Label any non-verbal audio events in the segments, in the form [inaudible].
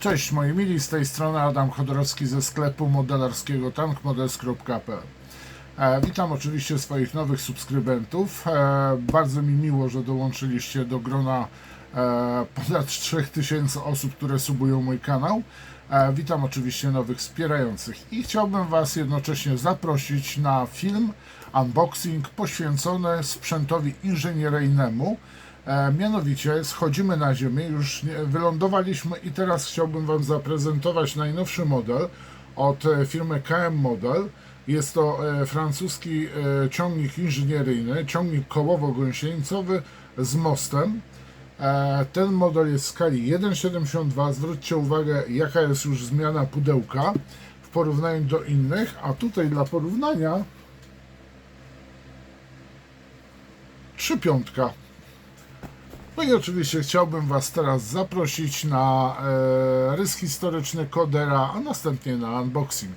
Cześć moi mili, z tej strony Adam Chodorowski ze sklepu modelarskiego tankmodels.pl e, Witam oczywiście swoich nowych subskrybentów. E, bardzo mi miło, że dołączyliście do grona e, ponad 3000 osób, które subują mój kanał. Witam oczywiście nowych wspierających i chciałbym Was jednocześnie zaprosić na film unboxing poświęcony sprzętowi inżynieryjnemu. E, mianowicie schodzimy na ziemię, już wylądowaliśmy i teraz chciałbym Wam zaprezentować najnowszy model od e, firmy KM Model. Jest to e, francuski ciągnik inżynieryjny, ciągnik kołowo-gąsieńcowy z mostem. Ten model jest w skali 1,72. Zwróćcie uwagę, jaka jest już zmiana pudełka w porównaniu do innych, a tutaj dla porównania 3,5. No i oczywiście chciałbym Was teraz zaprosić na e, rys historyczny Kodera, a następnie na unboxing.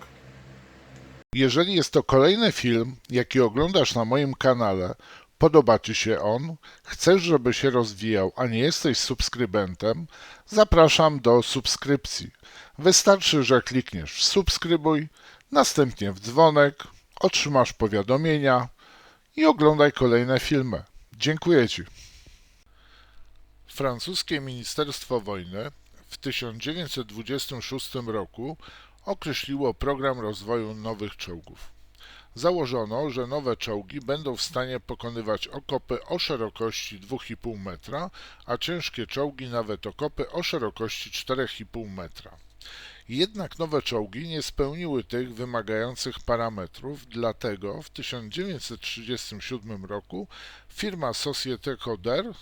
Jeżeli jest to kolejny film, jaki oglądasz na moim kanale, podoba Ci się on, chcesz, żeby się rozwijał, a nie jesteś subskrybentem, zapraszam do subskrypcji. Wystarczy, że klikniesz w subskrybuj, następnie w dzwonek, otrzymasz powiadomienia i oglądaj kolejne filmy. Dziękuję Ci. Francuskie Ministerstwo Wojny w 1926 roku określiło program rozwoju nowych czołgów. Założono, że nowe czołgi będą w stanie pokonywać okopy o szerokości 2,5 metra, a ciężkie czołgi nawet okopy o szerokości 4,5 metra. Jednak nowe czołgi nie spełniły tych wymagających parametrów, dlatego w 1937 roku firma Société Coder e,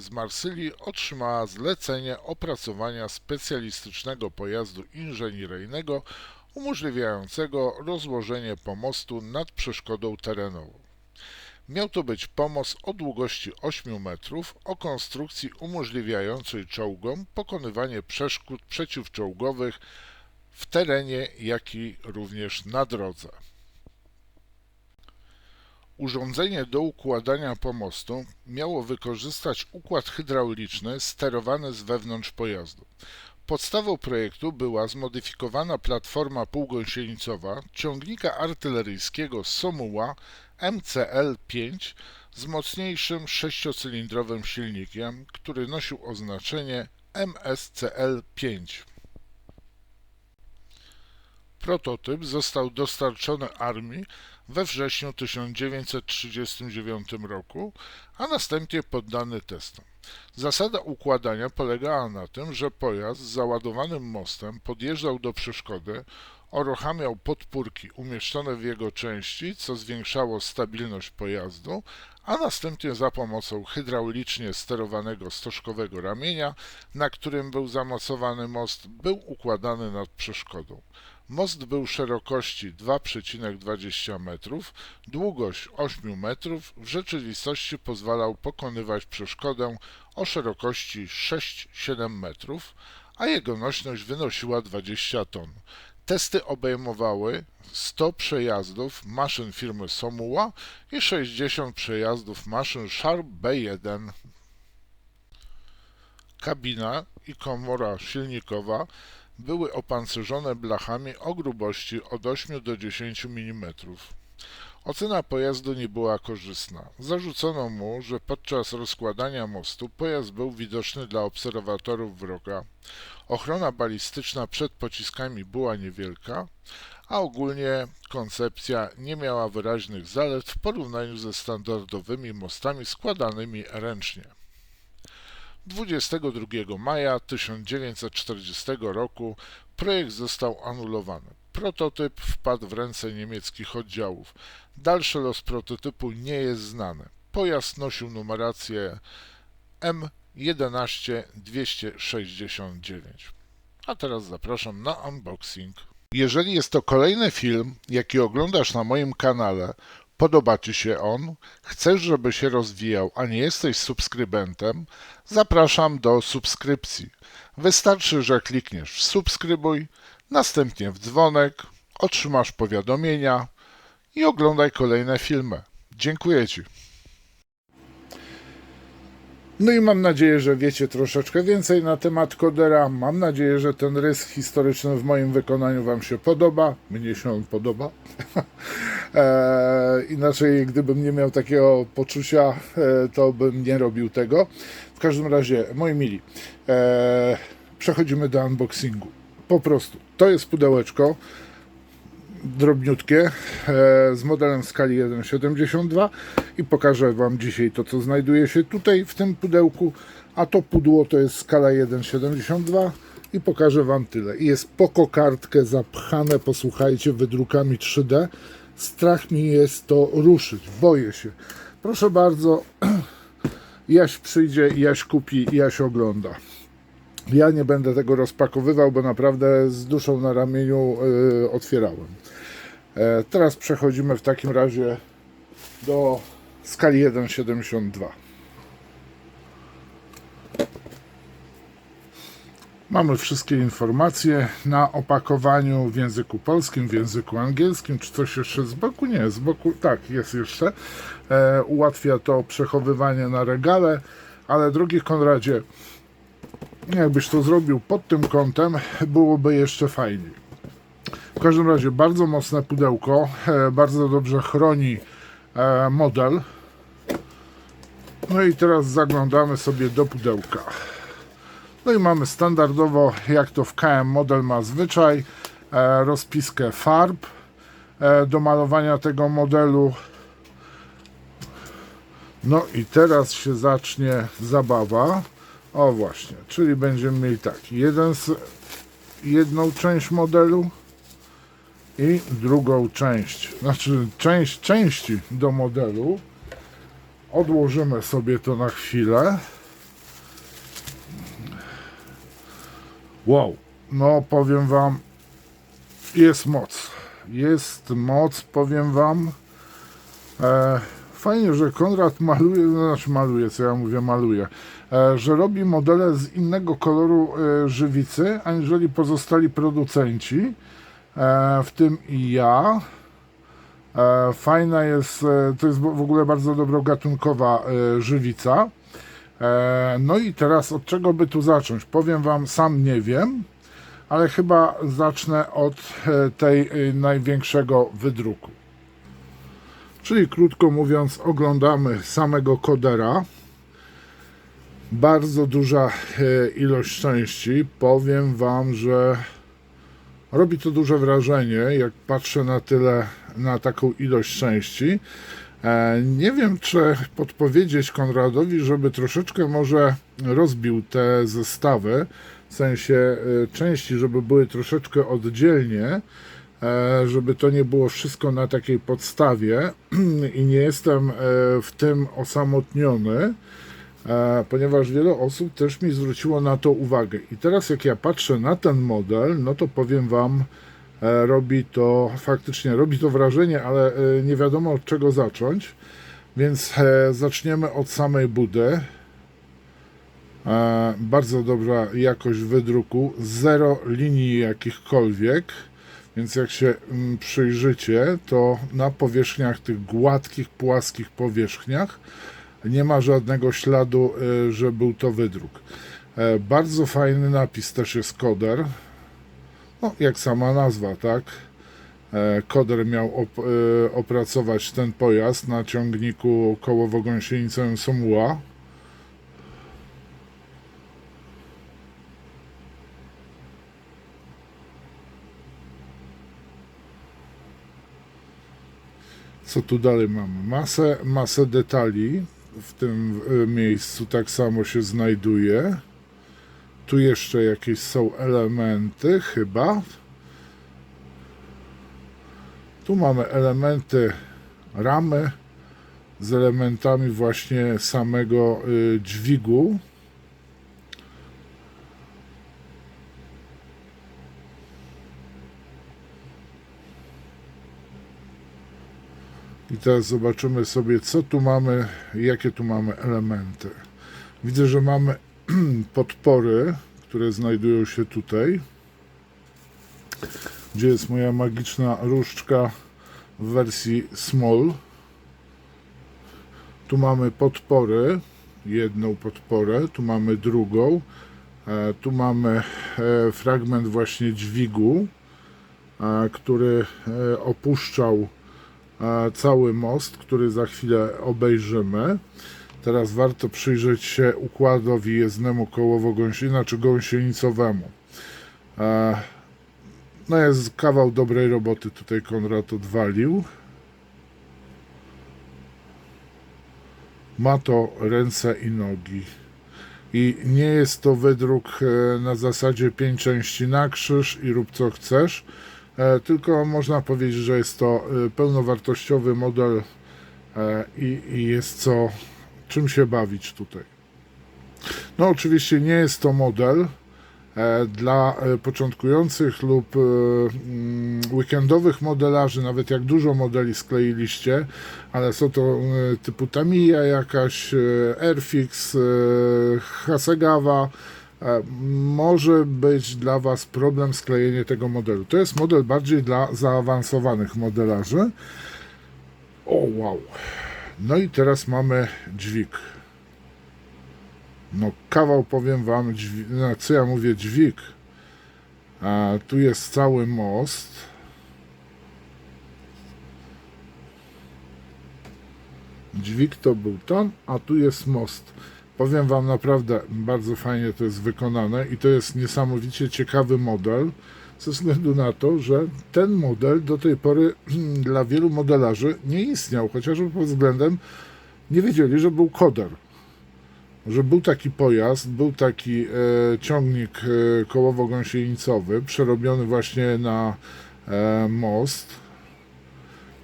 z Marsylii otrzymała zlecenie opracowania specjalistycznego pojazdu inżynieryjnego umożliwiającego rozłożenie pomostu nad przeszkodą terenową. Miał to być pomost o długości 8 metrów o konstrukcji umożliwiającej czołgom pokonywanie przeszkód przeciwczołgowych w terenie, jak i również na drodze. Urządzenie do układania pomostu miało wykorzystać układ hydrauliczny sterowany z wewnątrz pojazdu. Podstawą projektu była zmodyfikowana platforma półgąsienicowa ciągnika artyleryjskiego Somuła MCL-5 z mocniejszym sześciocylindrowym silnikiem, który nosił oznaczenie MSCL-5. Prototyp został dostarczony armii we wrześniu 1939 roku, a następnie poddany testom. Zasada układania polegała na tym, że pojazd z załadowanym mostem podjeżdżał do przeszkody, uruchamiał podpórki umieszczone w jego części, co zwiększało stabilność pojazdu, a następnie za pomocą hydraulicznie sterowanego stożkowego ramienia, na którym był zamocowany most, był układany nad przeszkodą. Most był szerokości 2,20 metrów, długość 8 metrów, w rzeczywistości pozwalał pokonywać przeszkodę o szerokości 6-7 metrów, a jego nośność wynosiła 20 ton. Testy obejmowały 100 przejazdów maszyn firmy Somuła i 60 przejazdów maszyn Sharp B1. Kabina i komora silnikowa były opancerzone blachami o grubości od 8 do 10 mm. Ocena pojazdu nie była korzystna. Zarzucono mu, że podczas rozkładania mostu pojazd był widoczny dla obserwatorów wroga. Ochrona balistyczna przed pociskami była niewielka, a ogólnie koncepcja nie miała wyraźnych zalet w porównaniu ze standardowymi mostami składanymi ręcznie. 22 maja 1940 roku projekt został anulowany. Prototyp wpadł w ręce niemieckich oddziałów. Dalszy los prototypu nie jest znany. Pojazd nosił numerację M11269. A teraz zapraszam na unboxing. Jeżeli jest to kolejny film, jaki oglądasz na moim kanale, podoba Ci się on, chcesz, żeby się rozwijał, a nie jesteś subskrybentem, zapraszam do subskrypcji. Wystarczy, że klikniesz w subskrybuj, następnie w dzwonek, otrzymasz powiadomienia i oglądaj kolejne filmy. Dziękuję Ci. No i mam nadzieję, że wiecie troszeczkę więcej na temat kodera. Mam nadzieję, że ten rys historyczny w moim wykonaniu Wam się podoba. Mnie się on podoba. [laughs] e, inaczej, gdybym nie miał takiego poczucia, e, to bym nie robił tego. W każdym razie, moi mili, e, przechodzimy do unboxingu. Po prostu, to jest pudełeczko drobniutkie e, z modelem w skali 1,72 i pokażę Wam dzisiaj to, co znajduje się tutaj w tym pudełku, a to pudło to jest skala 1,72 i pokażę Wam tyle. I jest po kokardkę zapchane, posłuchajcie, wydrukami 3D. Strach mi jest to ruszyć, boję się. Proszę bardzo, [clears throat] Jaś przyjdzie, Jaś kupi, Jaś ogląda. Ja nie będę tego rozpakowywał, bo naprawdę z duszą na ramieniu y, otwierałem. E, teraz przechodzimy w takim razie do skali 1,72. Mamy wszystkie informacje na opakowaniu w języku polskim, w języku angielskim. Czy coś jeszcze z boku? Nie, z boku tak, jest jeszcze. E, ułatwia to przechowywanie na regale, ale drogi Konradzie, jakbyś to zrobił pod tym kątem, byłoby jeszcze fajniej. W każdym razie bardzo mocne pudełko, e, bardzo dobrze chroni e, model. No i teraz zaglądamy sobie do pudełka. No i mamy standardowo, jak to w KM model ma zwyczaj, e, rozpiskę farb do malowania tego modelu. No i teraz się zacznie zabawa. O właśnie, czyli będziemy mieli tak, jeden z, jedną część modelu i drugą część, znaczy część części do modelu. Odłożymy sobie to na chwilę. Wow, no powiem Wam, jest moc. Jest moc, powiem Wam. E, fajnie, że Konrad maluje, znaczy maluje, co ja mówię, maluje, e, że robi modele z innego koloru e, żywicy, aniżeli pozostali producenci, w tym i ja. E, fajna jest, e, to jest w ogóle bardzo dobrogatunkowa e, żywica. E, no i teraz od czego by tu zacząć? Powiem Wam, sam nie wiem, ale chyba zacznę od e, tej e, największego wydruku. Czyli krótko mówiąc, oglądamy samego kodera. Bardzo duża e, ilość części. Powiem Wam, że robi to duże wrażenie, jak patrzę na tyle, na taką ilość części. E, Nie wiem, czy podpowiedzieć Konradowi, żeby troszeczkę może rozbił te zestawy, w sensie e, części, żeby były troszeczkę oddzielnie, e, żeby to nie było wszystko na takiej podstawie [clears throat] i nie jestem w tym osamotniony, ponieważ wiele osób też mi zwróciło na to uwagę. I teraz jak ja patrzę na ten model, no to powiem Wam, e, robi to, faktycznie robi to wrażenie, ale e, nie wiadomo od czego zacząć, więc e, zaczniemy od samej budy. Bardzo dobra jakość wydruku, zero linii jakichkolwiek, więc jak się mm, przyjrzycie, to na powierzchniach tych gładkich, płaskich powierzchniach nie ma żadnego śladu, e, że był to wydruk. E, Bardzo fajny napis też jest koder, no, jak sama nazwa, tak? E, Koder miał op, opracować ten pojazd na ciągniku kołowo-gąsienicowym Somuła. Co tu dalej mamy? Masę, masę detali w tym e, miejscu tak samo się znajduje. Tu jeszcze jakieś są elementy, chyba. Tu mamy elementy ramy z elementami właśnie samego y, dźwigu. I teraz zobaczymy sobie, co tu mamy, jakie tu mamy elementy. Widzę, że mamy [clears throat] podpory, które znajdują się tutaj. Gdzie jest moja magiczna różdżka w wersji small. Tu mamy podpory jedną podporę, tu mamy drugą, e, tu mamy e, fragment właśnie dźwigu, e, który opuszczał cały most, który za chwilę obejrzymy. Teraz warto przyjrzeć się układowi jezdnemu kołowo-gąsienicowemu, czy gąsienicowemu. No jest kawał dobrej roboty tutaj Konrad odwalił. Ma to ręce i nogi. I nie jest to wydruk e, na zasadzie pięć części na krzyż i rób co chcesz, tylko można powiedzieć, że jest to e, pełnowartościowy model e, i, i jest co czym się bawić tutaj. No oczywiście nie jest to model e, dla e, początkujących lub e, mm, weekendowych modelarzy, nawet jak dużo modeli skleiliście, ale są to e, typu Tamiya jakaś, e, Airfix, e, Hasegawa, e, może być dla Was problem sklejenie tego modelu. To jest model bardziej dla zaawansowanych modelarzy. O wow. No i teraz mamy dźwig. No kawał powiem wam, dźwig, no, co ja mówię, dźwig. A, tu jest cały most. Dźwig to był tam, a tu jest most. Powiem wam naprawdę, bardzo fajnie to jest wykonane i to jest niesamowicie ciekawy model, ze względu na to, że ten model do tej pory [clears throat] dla wielu modelarzy nie istniał, chociażby pod względem nie wiedzieli, że był koder. Że był taki pojazd, był taki e, ciągnik e, kołowo-gąsienicowy, przerobiony właśnie na e, most.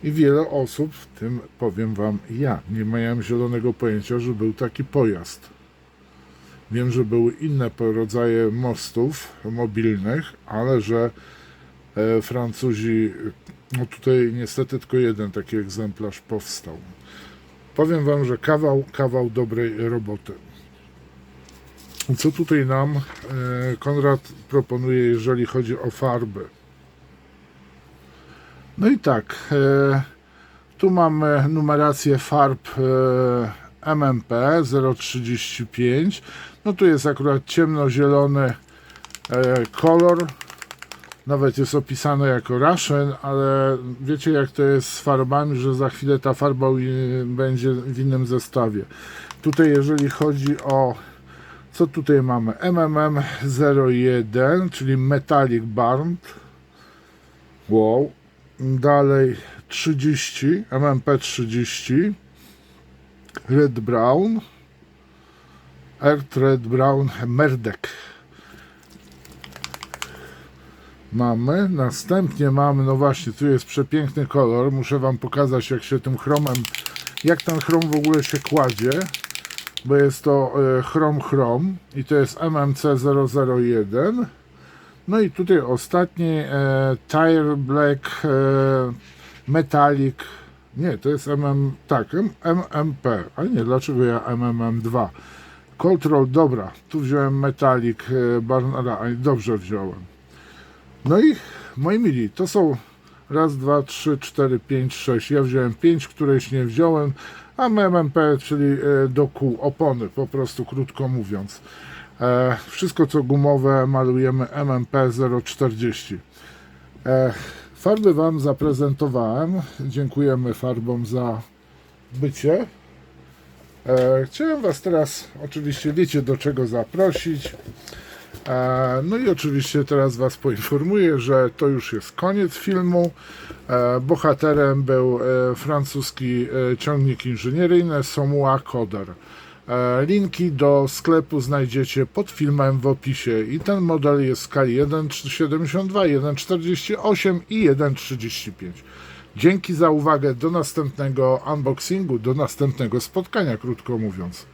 I wiele osób, w tym powiem Wam ja, nie miałem zielonego pojęcia, że był taki pojazd. Wiem, że były inne rodzaje mostów mobilnych, ale że e, Francuzi, no tutaj niestety tylko jeden taki egzemplarz powstał. Powiem Wam, że kawał, kawał dobrej roboty. Co tutaj nam e, Konrad proponuje, jeżeli chodzi o farby? No i tak, e, tu mamy numerację farb e, MMP 035. No tu jest akurat ciemnozielony e, kolor. Nawet jest opisane jako Russian, ale wiecie jak to jest z farbami, że za chwilę ta farba będzie w innym zestawie. Tutaj jeżeli chodzi o co tutaj mamy? MMM 01, czyli Metallic Burnt. Wow. Dalej 30, MMP 30. Red Brown. Earth Red Brown Merdek. Mamy. Następnie mamy, no właśnie, tu jest przepiękny kolor. Muszę Wam pokazać, jak się tym chromem, jak ten chrom w ogóle się kładzie bo jest to e, chrom chrom i to jest MMC 001. No i tutaj ostatni e, Tire Black e, Metallic. Nie, to jest MM, tak, MMP. A nie, dlaczego ja MMM2? Control, dobra, tu wziąłem Metallic e, Barnara, dobrze wziąłem. No i moi mili, to są raz, dwa, trzy, cztery, pięć, sześć. Ja wziąłem pięć, któreś nie wziąłem, a MMP, czyli e, do kół, opony, po prostu krótko mówiąc. E, wszystko co gumowe malujemy MMP 040. E, farby Wam zaprezentowałem. Dziękujemy farbom za bycie. E, chciałem Was teraz, oczywiście wiecie do czego zaprosić. E, No i oczywiście teraz Was poinformuję, że to już jest koniec filmu. E, Bohaterem był e, francuski e, ciągnik inżynieryjny Somua Coder. E, Linki do sklepu znajdziecie pod filmem w opisie i ten model jest skali 1,72, 1,48 i 1,35. Dzięki za uwagę, do następnego unboxingu, do następnego spotkania, krótko mówiąc.